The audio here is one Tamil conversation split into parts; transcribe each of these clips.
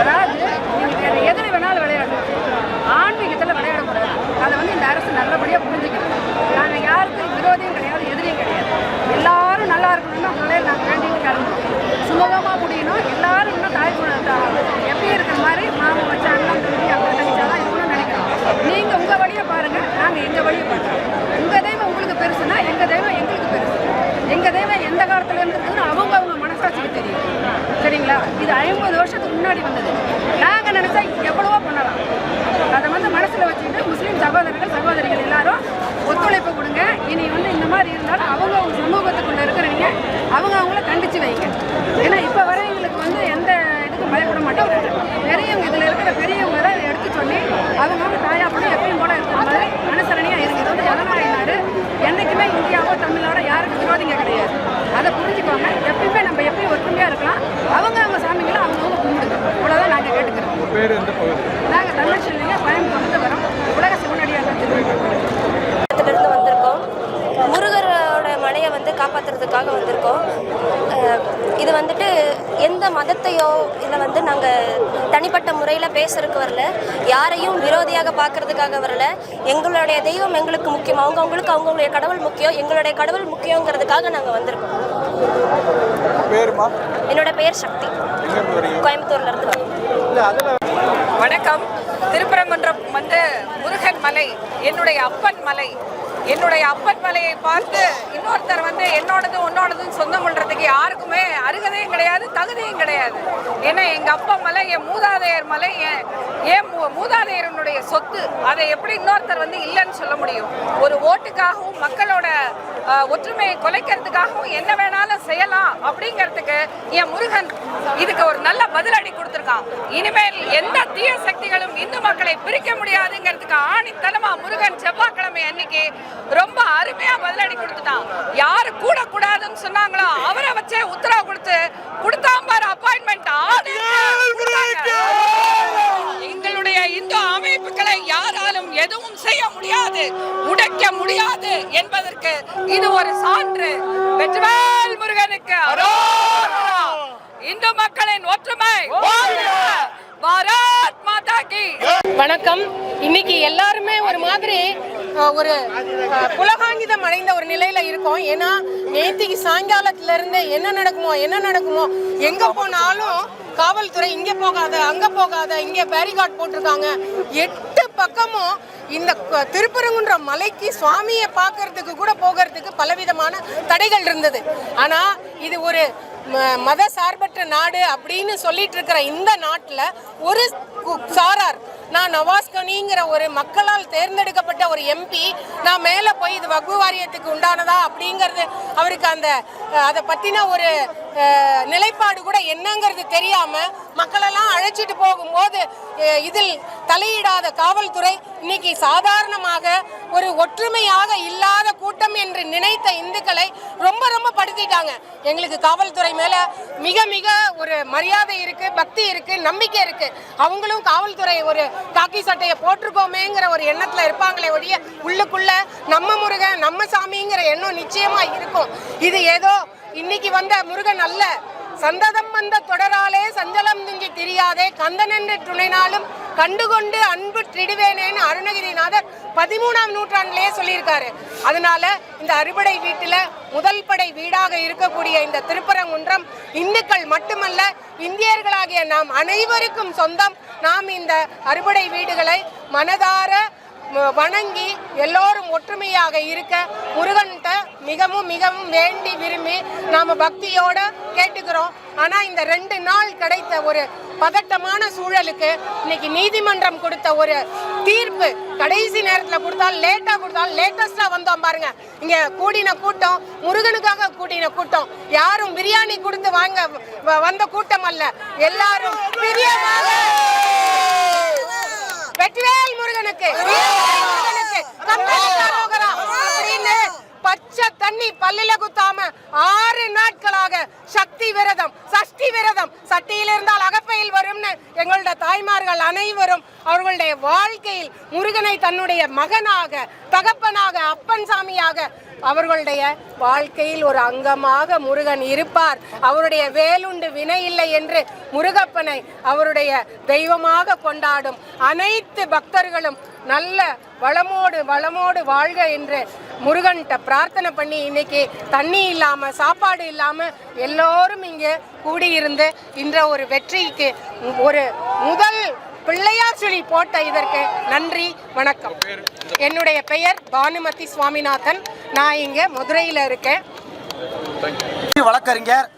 அதாவது நீங்கள் வேறு எதில் வேணாலும் விளையாடலாம். ஆன்மீகத்தில் விளையாடக்கூடாது. அதை வந்து இந்த அரசு நல்லபடியாக புரிஞ்சுக்கணும். நாங்கள் யாருக்கும் விரோதியும் கிடையாது எதிரியும் கிடையாது. எல்லாரும் நல்லா இருக்கணும்னு அவங்களே நாங்கள் வேண்டிட்டு கிளம்புறோம். சுமூகமாக முடியணும். எல்லாரும் இன்னும் தாய் எப்படி இருக்கிற மாதிரி மாமன் வச்சு அண்ணன் தம்பி அப்பா தனிச்சாதான் இருக்கணும்னு நினைக்கிறோம். நீங்கள் உங்கள் வழியை பாருங்கள் நாங்கள் எங்கள் வழியை பார்க்குறோம் உங்கள் தெய்வம் உங்களுக்கு பெருசுனா எங்கள் தெய்வம் எங்களுக்கு பெருசு எங்கள் தெய்வம் எந்த காலத்துல இருந்து இருக்குதுன்னு அவங்க அவங்க மனசாட்சிக்கு தெரியும் சரிங்களா இது ஐம்பது வருஷத்துக்கு முன்னாடி வந்தது நாங்கள் நினச்சா எவ்வளவோ பண்ணலாம் அதை வந்து மனசில் வச்சுக்கிட்டு முஸ்லீம் சகோதரர்கள் சகோதரிகள் எல்லாரும் ஒத்துழைப்பு கொடுங்க இனி வந்து இந்த மாதிரி இருந்தாலும் அவங்க அவங்க சமூகத்துக்குள்ள இருக்கிறவங்க அவங்க அவங்கள கண்டிச்சு வைங்க ஏன்னா இப்போ வரவங்களுக்கு வந்து எந்த இதுக்கும் பயப்பட மாட்டோம் பெரியவங்க இதில் இருக்கிற பெரியவங்க தான் இதை எடுத்து சொல்லி அவங்க அவங்க தாயா அப்படி எப்பயும் கூட இருக்கிற மாதிரி அனுசரணையாக இருக்குது இது வந்து ஜனநாயக நாடு என்றைக்குமே இந்தியாவோ தமிழோட யாருக்கும் விரோதிங்க கிடையாது அதை புரிஞ்சுக்கோங்க எப்பயுமே நம்ம எப்பயும் ஒற்றுமையாக இருக்கலாம் அவங்க அவங்க சாமிகளை அவங்கவுங்க கும்பிடுங்க அவ்வளோதான் நாங்கள் கேட்டுக்கிறோம் உங்கள் பேர் எந்த பகுதி? நாங்கள் தமிழ் செல்விங்க கோயம்புத்தூர்லேருந்து வரோம். உலக சிவனடியார் திருவிழா இருந்து வந்திருக்கோம். முருகரோட மலையை வந்து காப்பாற்றுறதுக்காக வந்திருக்கோம். இது வந்துட்டு எந்த மதத்தையோ இல்லை வந்து நாங்கள் தனிப்பட்ட முறையில் பேசுறதுக்கு வரல. யாரையும் விரோதியாக பார்க்கறதுக்காக வரல. எங்களுடைய தெய்வம் எங்களுக்கு முக்கியம். அவங்கவுங்களுக்கு அவங்களுடைய கடவுள் முக்கியம். எங்களுடைய கடவுள் முக்கியங்கிறதுக்காக நாங்கள் வந்திருக்கோம். பேருமா? என்னோட பெயர் சக்தி. கோயம்புத்தூர்ல இருந்து வணக்கம். திருப்பரங்குன்றம் வந்து முருகன் மலை என்னுடைய அப்பன் மலை. என்னுடைய அப்பன் மலையை பார்த்து இன்னொருத்தர் வந்து என்னோடது உன்னோடதுன்னு சொந்தம் யாருக்குமே அருகதையும் கிடையாது தகுதியும் கிடையாது. ஏன்னா எங்க அப்பா மலை என் மூதாதையர் மலை என் என் மூதாதையரனுடைய சொத்து. அதை எப்படி இன்னொருத்தர் வந்து இல்லைன்னு சொல்ல முடியும்? ஒரு ஓட்டுக்காகவும் மக்களோட ஒற்றுமையை குலைக்கிறதுக்காகவும் என்ன வேணாலும் செய்யலாம் அப்படிங்கிறதுக்கு என் முருகன் இதுக்கு ஒரு நல்ல பதிலடி கொடுத்துருக்கான். இனிமேல் எந்த தீய சக்திகளும் இந்து மக்களை பிரிக்க முடியாதுங்கிறதுக்கு ஆணித்தனமா முருகன் செவ்வாய்க்கிழமை அன்னைக்கு ரொம்ப அருமையா பதிலடி கொடுத்துட்டான். யாரு கூட கூடாதுன்னு சொன்னாங்களோ அவரை வச்சே உத்தரவு கொடுத்து கொடுத்தாம்பார் அப்பாயின்மெண்ட் எங்களுடைய இந்து அமைப்புகளை யாராலும் எதுவும் செய்ய முடியாது உடைக்க முடியாது என்பதற்கு இது ஒரு சான்று. வெற்றிவேல் முருகனுக்கு. இந்து மக்களின் ஒற்றுமை! பாரத் மாதா கி. வணக்கம். இன்னைக்கு எல்லாருமே ஒரு மாதிரி ஒரு புலகாங்கிதம் அடைந்த ஒரு நிலையில இருக்கோம். ஏன்னா நேத்திக்கு சாயங்காலத்துல இருந்து என்ன நடக்குமோ என்ன நடக்குமோ எங்க போனாலும் காவல்துறை இங்க போகாத அங்க போகாத இங்க பேரிகார்ட் போட்டிருக்காங்க. எட்டு பக்கமும் இந்த திருப்பரங்குன்ற மலைக்கு சுவாமியை பார்க்கறதுக்கு கூட போகிறதுக்கு பலவிதமான தடைகள் இருந்தது. ஆனா இது ஒரு மத சார்பற்ற நாடு அப்படின்னு சொல்லிட்டு இருக்கிற இந்த நாட்டில் ஒரு கு- சாரார் நான் நவாஸ் கனிங்கிற ஒரு மக்களால் தேர்ந்தெடுக்கப்பட்ட ஒரு எம்பி நான் மேலே போய் இது வகு வாரியத்துக்கு உண்டானதா அப்படிங்கிறது அவருக்கு அந்த அதை பற்றின ஒரு நிலைப்பாடு கூட என்னங்கிறது தெரியாம மக்களெல்லாம் அழைச்சிட்டு போகும்போது இதில் தலையிடாத காவல்துறை இன்னைக்கு சாதாரணமாக ஒரு ஒற்றுமையாக இல்லாத கூட்டம் என்று நினைத்த இந்துக்களை ரொம்ப ரொம்ப படுத்திட்டாங்க. எங்களுக்கு காவல்துறை மேல மிக மிக ஒரு மரியாதை இருக்கு பக்தி இருக்கு நம்பிக்கை இருக்கு. அவங்களும் காவல்துறை ஒரு காக்கி சட்டையை போட்டிருக்கோமேங்கிற ஒரு எண்ணத்துல இருப்பாங்களே ஒழிய உள்ளுக்குள்ள நம்ம முருகன் நம்ம சாமிங்கிற எண்ணம் நிச்சயமா இருக்கும். இது ஏதோ இன்னைக்கு வந்த முருகன் அல்ல. சந்ததம் வந்த தொடராலே சஞ்சலம் துஞ்சி திரியாதே. கந்தனென்று துணைனாலும் கண்டுகொண்டு அன்பு திடுவேனேன்னு அருணகிரிநாதர் பதிமூணாம் நூற்றாண்டிலேயே சொல்லியிருக்காரு. அதனால இந்த அறுபடை வீட்டில் முதல் படை வீடாக இருக்கக்கூடிய இந்த திருப்பரங்குன்றம் இந்துக்கள் மட்டுமல்ல இந்தியர்களாகிய நாம் அனைவருக்கும் சொந்தம். நாம் இந்த அறுபடை வீடுகளை மனதார வணங்கி எல்லோரும் ஒற்றுமையாக இருக்க முருகன்கிட்ட மிகவும் மிகவும் வேண்டி விரும்பி நாம் பக்தியோட கேட்டுக்கிறோம். ஆனால் இந்த ரெண்டு நாள் கிடைத்த ஒரு பதட்டமான சூழலுக்கு இன்னைக்கு நீதிமன்றம் கொடுத்த ஒரு தீர்ப்பு கடைசி நேரத்தில் கொடுத்தால் லேட்டாக கொடுத்தால் லேட்டஸ்டாக வந்தோம் பாருங்க. இங்கே கூடின கூட்டம் முருகனுக்காக கூட்டின கூட்டம். யாரும் பிரியாணி கொடுத்து வாங்க வ- வந்த கூட்டம் அல்ல. எல்லாரும் பிரியமாக. வெற்றிவேல் முருகனுக்கு. வெற்றிவேல் முருகனுக்கு கந்தனுக்கு அரோகரா அப்படின்னு பச்சை தண்ணி பல்லில குத்தாம ஆறு நாட்களாக சக்தி விரதம் சஷ்டி விரதம். சட்டியில் இருந்தால் அகப்பையில் வரும்னு எங்களுடைய தாய்மார்கள் அனைவரும் அவர்களுடைய வாழ்க்கையில் முருகனை தன்னுடைய மகனாக தகப்பனாக அப்பன் சாமியாக அவர்களுடைய வாழ்க்கையில் ஒரு அங்கமாக முருகன் இருப்பார். அவருடைய வேலுண்டு வினை இல்லை என்று முருகப்பனை அவருடைய தெய்வமாக கொண்டாடும் அனைத்து பக்தர்களும் நல்ல வளமோடு வளமோடு வாழ்க என்று முருகன்கிட்ட பிரார்த்தனை பண்ணி இன்னைக்கு தண்ணி இல்லாமல் சாப்பாடு இல்லாமல் எல்லோரும் இங்கே கூடியிருந்து இன்ற ஒரு வெற்றிக்கு ஒரு முதல் பிள்ளையார் சுழி போட்ட இதற்கு நன்றி வணக்கம். என்னுடைய பெயர் பானுமதி சுவாமிநாதன். நான் இங்கே மதுரையில் இருக்கேன். வழக்கறிஞர்.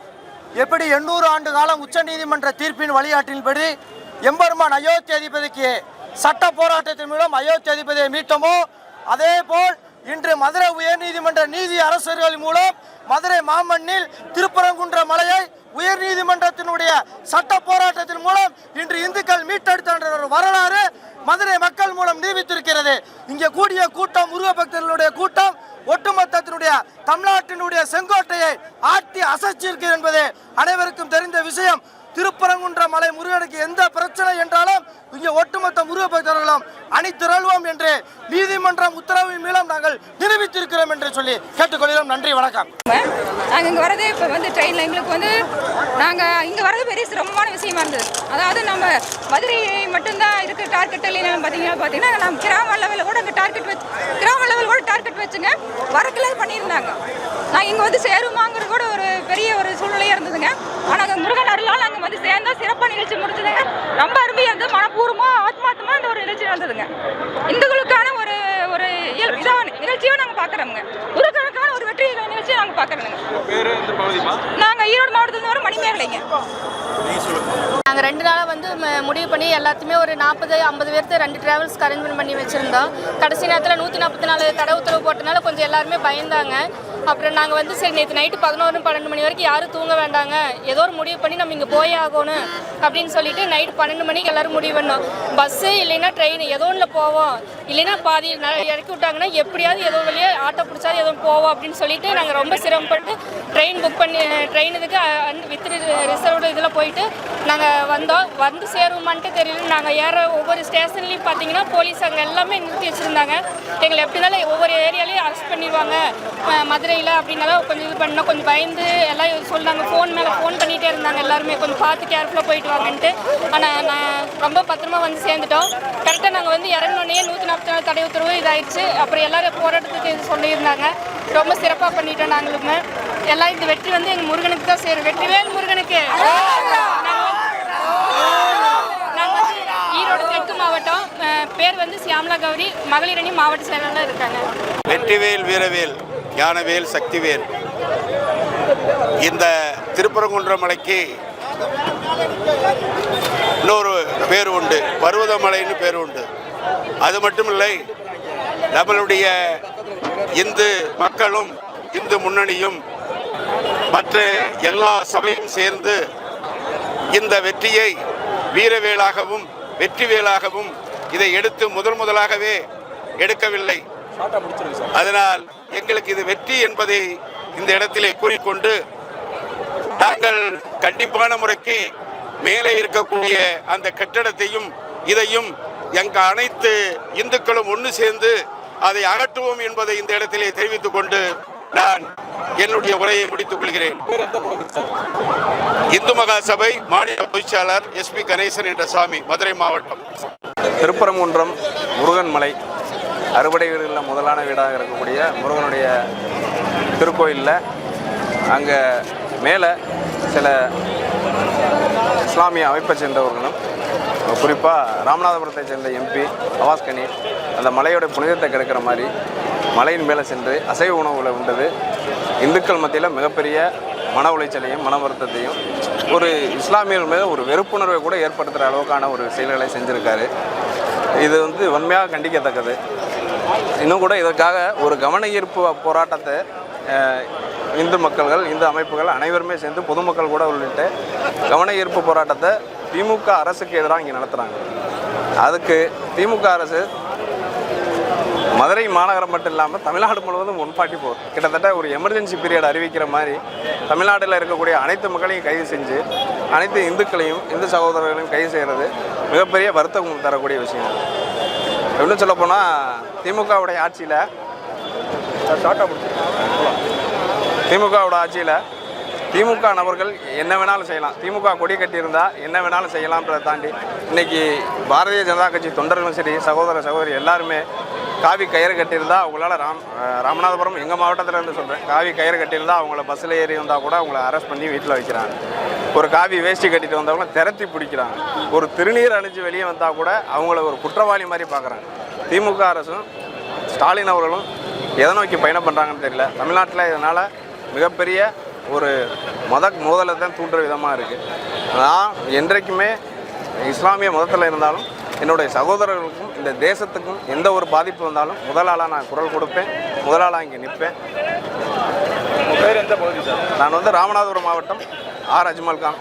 எப்படி எண்ணூறு ஆண்டு காலம் உச்சநீதிமன்ற தீர்ப்பின் வழிகாட்டின்படி எம்பெருமான் அயோத்தி அதிபதிக்கு சட்ட போராட்டத்தின் மூலம் அயோத்தி அதிபதியை மீட்டமோ? அதே போல் இன்று மதுரை உயர்நீதிமன்ற நீதி அரசர்கள் மூலம் மதுரை மாமண்ணில் திருப்பரங்குன்ற மலையை உயர்நீதிமன்றத்தினுடைய சட்ட போராட்டத்தின் மூலம் இன்று இந்துக்கள் மீட்டெடுத்த ஒரு வரலாறு மதுரை மக்கள் மூலம் நிரூபித்திருக்கிறது இங்கே கூடிய கூட்டம் முருக பக்தர்களுடைய கூட்டம் ஒட்டுமொத்தத்தினுடைய தமிழ்நாட்டினுடைய செங்கோட்டையை ஆட்டி அசைச்சிருக்கு என்பது அனைவருக்கும் தெரிந்த விஷயம். திருப்பரங்குன்ற மலை முருகனுக்கு எந்த பிரச்சனை என்றாலும் இங்கே ஒட்டுமொத்த முருக பக்தர்களும் அணிதிரள்வோம் என்று நீதிமன்றம் உத்தரவின் மூலம் நாங்கள் நிரூபித்திருக்கிறோம் என்று சொல்லி கேட்டுக்கொள்கிறோம். நன்றி வணக்கம். நாங்கள் இங்கே வரதே இப்போ வந்து ட்ரெயினில் எங்களுக்கு வந்து நாங்கள் இங்கே வரது பெரிய சிரமமான விஷயமா இருந்தது. அதாவது நம்ம மதுரை மட்டும்தான் இருக்க டார்கெட் இல்லைன்னு பார்த்தீங்கன்னா பார்த்தீங்கன்னா நம்ம கிராம லெவலில் கூட அங்கே டார்கெட் வச்சு கிராம லெவல் கூட டார்கெட் வச்சுங்க வரக்கில் பண்ணியிருந்தாங்க. நான் இங்கே வந்து சேருமாங்கிறது கூட ஒரு பெரிய ஒரு சூழ்நிலையாக இருந்ததுங்க. ஆனால் அங்கே முருகன் அருளால் அங்கே வந்து சேர்ந்தா சிறப்பாக நிகழ்ச்சி முடிஞ்சதுங்க. ரொம்ப அருமையாக இருந்தது மனப்பூர்வமாக ஆத்மார்த்தமாக இந்த ஒரு நிகழ்ச்சி நடந்ததுங்க. இந்துக்களுக்கான ஒரு ஒரு இயல் இதான நிகழ்ச்சியை நாங்கள் பார்க்குறோங்க முருகனுக்கான ஒரு வெற்றி நிகழ்ச்சியை நாங்கள் பார்க்குறோங்க பேர் இந்த பகுதிமா நாங்க ஈரோடு மாவட்டத்துல வர மணிமேகலைங்க. நாங்கள் ரெண்டு நாளாக வந்து ம- முடிவு பண்ணி எல்லாத்தையுமே ஒரு நாற்பது ஐம்பது பேர்த்து ரெண்டு டிராவல்ஸ்க்கு அரேஞ்ச்மெண்ட் பண்ணி வச்சுருந்தோம். கடைசி நேரத்தில் நூற்றி நாற்பத்தி நாலு தடை உத்தரவு போட்டனால கொஞ்சம் எல்லாருமே பயந்தாங்க. அப்புறம் நாங்கள் வந்து சரி நேற்று நைட்டு பதினோரு பன்னெண்டு மணி வரைக்கும் யாரும் தூங்க வேண்டாங்க. ஏதோ ஒரு முடிவு பண்ணி நம்ம இங்கே போயே ஆகணும் அப்படின்னு சொல்லிட்டு நைட்டு பன்னெண்டு மணிக்கு எல்லாரும் முடிவு பண்ணோம். பஸ்ஸு இல்லைன்னா ட்ரெயின் ஏதோ ஒன்றில் போவோம். இல்லைன்னா பாதி இறக்கி விட்டாங்கன்னா எப்படியாவது ஏதோ வழியாக ஆட்டோ பிடிச்சாது ஏதோ போவோம் அப்படின்னு சொல்லிட்டு நாங்கள் ரொம்ப சிரமப்பட்டு ட்ரெயின் புக் பண்ணி ட்ரெயின் இதுக்கு வித் ரிசர்வ்டு இதில் போயிட்டு நாங்கள் வந்தோம். வந்து சேருவோமான்ட்டு தெரியல. நாங்கள் ஏற ஒவ்வொரு ஸ்டேஷன்லேயும் பார்த்தீங்கன்னா போலீஸ் அங்கே எல்லாமே நிறுத்தி வச்சுருந்தாங்க. எங்களை எப்படி இருந்தாலும் ஒவ்வொரு ஏரியாலையும் அரெஸ்ட் பண்ணிடுவாங்க. மதுரை இல்லை அப்படின்னாலும் கொஞ்சம் இது பண்ணோம். கொஞ்சம் பயந்து எல்லாம் சொன்னாங்க ஃபோன் மேலே ஃபோன் பண்ணிகிட்டே இருந்தாங்க. எல்லாருமே கொஞ்சம் பார்த்து கேர்ஃபுல்லாக போயிட்டு வாங்கன்ட்டு. ஆனால் நான் ரொம்ப பத்திரமா வந்து சேர்ந்துட்டோம். கரெக்டாக நாங்கள் வந்து இறங்கினோடனே நூற்றி நாற்பத்தி நாலு தடை உத்தரவு இதாயிடுச்சு. அப்புறம் எல்லாரும் போராட்டத்துக்கு இது சொல்லியிருந்தாங்க. ரொம்ப சிறப்பாக பண்ணிட்டோம் நாங்களுமே. எல்லாம் இந்த வெற்றி வந்து எங்கள் முருகனுக்கு தான் சேரும். வெற்றிவேல் முருகனுக்கு. நாங்கள் வந்து ஈரோடு மாவட்டம் பேர் வந்து சியாமலா கௌரி. மகளிர் அணி மாவட்ட செயலாளர் இருக்காங்க. வெற்றிவேல் வீரவேல். ஞானவேல் சக்திவேல். இந்த திருப்பரங்குன்ற மலைக்கு இன்னொரு பேர் உண்டு. பருவதமலைன்னு பேர் உண்டு. அது மட்டும் இல்லை நம்மளுடைய இந்து மக்களும் இந்து முன்னணியும் மற்ற எல்லா சபையும் சேர்ந்து இந்த வெற்றியை வீரவேலாகவும் வெற்றிவேலாகவும் இதை எடுத்து முதல் முதலாகவே எடுக்கவில்லை. அதனால் எங்களுக்கு இது வெற்றி என்பதை இந்த இடத்திலே கூறிக்கொண்டு நாங்கள் கண்டிப்பான முறைக்கு மேலே இருக்கக்கூடிய அந்த கட்டடத்தையும் இதையும் எங்க அனைத்து இந்துக்களும் ஒன்று சேர்ந்து அதை அகற்றுவோம் என்பதை இந்த இடத்திலே தெரிவித்துக் கொண்டு நான் என்னுடைய உரையை முடித்துக் கொள்கிறேன். இந்து மகா சபை மாநில பொதுச்சாளர் எஸ்பி கணேசன் என்ற சாமி மதுரை மாவட்டம். திருப்பரங்குன்றம் முருகன் மலை அறுபடை வீடுகளில் முதலான வீடாக இருக்கக்கூடிய முருகனுடைய திருக்கோயிலில். அங்கே மேலே சில இஸ்லாமிய அமைப்பை சேர்ந்தவர்களும் குறிப்பாக ராமநாதபுரத்தை சேர்ந்த எம்பி அவாஸ்கனி அந்த மலையோட புனிதத்தை கெடுக்கிற மாதிரி மலையின் மேலே சென்று அசைவ உணவுகளை உண்டது. இந்துக்கள் மத்தியில் மிகப்பெரிய மன உளைச்சலையும் மன வருத்தத்தையும் ஒரு இஸ்லாமியர்கள் மீது ஒரு வெறுப்புணர்வை கூட ஏற்படுத்துகிற அளவுக்கான ஒரு செயல்களை செஞ்சுருக்காரு. இது வந்து வன்மையாக கண்டிக்கத்தக்கது. இன்னும் கூட இதற்காக ஒரு கவன ஈர்ப்பு போராட்டத்தை இந்து மக்கள்கள் இந்து அமைப்புகள் அனைவருமே சேர்ந்து பொதுமக்கள் கூட உள்ளிட்டு கவன ஈர்ப்பு போராட்டத்தை திமுக அரசுக்கு எதிராக இங்கே நடத்துகிறாங்க அதுக்கு திமுக அரசு மதுரை மாநகரம் மட்டும் இல்லாமல் தமிழ்நாடு முழுவதும் ஒன் ஃபார்ட்டி ஃபோர் கிட்டத்தட்ட ஒரு எமர்ஜென்சி பீரியட் அறிவிக்கிற மாதிரி தமிழ்நாட்டில் இருக்கக்கூடிய அனைத்து மக்களையும் கைது செஞ்சு அனைத்து இந்துக்களையும் இந்து சகோதரர்களையும் கைது செய்கிறது மிகப்பெரிய வருத்தம் தரக்கூடிய விஷயம் இன்னும் சொல்லப்போனால் திமுகவுடைய ஆட்சியில் திமுகவோட ஆட்சியில் திமுக நபர்கள் என்ன வேணாலும் செய்யலாம். திமுக கொடி கட்டியிருந்தால் என்ன வேணாலும் செய்யலாம்ன்றதை தாண்டி இன்றைக்கி பாரதிய ஜனதா கட்சி தொண்டர்களும் சரி சகோதர சகோதரி எல்லாருமே காவி கயிறு கட்டியிருந்தா அவங்களால ராம் ராமநாதபுரம் எங்கள் மாவட்டத்தில் இருந்து சொல்கிறேன் காவி கயிறு கட்டியிருந்தா அவங்கள பஸ்ஸில் ஏறி வந்தால் கூட அவங்கள அரெஸ்ட் பண்ணி வீட்டில் வைக்கிறாங்க. ஒரு காவி வேஷ்டி கட்டிட்டு வந்தவங்கள திரட்டி பிடிக்கிறாங்க. ஒரு திருநீர் அணிஞ்சு வெளியே வந்தால் கூட அவங்கள ஒரு குற்றவாளி மாதிரி பார்க்குறாங்க. திமுக அரசும் ஸ்டாலின் அவர்களும் எதை நோக்கி பயணம் பண்ணுறாங்கன்னு தெரியல. தமிழ்நாட்டில் இதனால் மிகப்பெரிய ஒரு மத மோதலை தான் தூண்டுற விதமாக இருக்குது நான் என்றைக்குமே இஸ்லாமிய மதத்தில் இருந்தாலும் என்னுடைய சகோதரர்களுக்கும் இந்த தேசத்துக்கும் எந்த ஒரு பாதிப்பு வந்தாலும் முதலாளாக நான் குரல் கொடுப்பேன். முதலாளாக இங்கே நிற்பேன். பேர் எந்த பகுதி சார்? நான் வந்து ராமநாதபுரம் மாவட்டம் ஆர் அஜ்மல் கான்.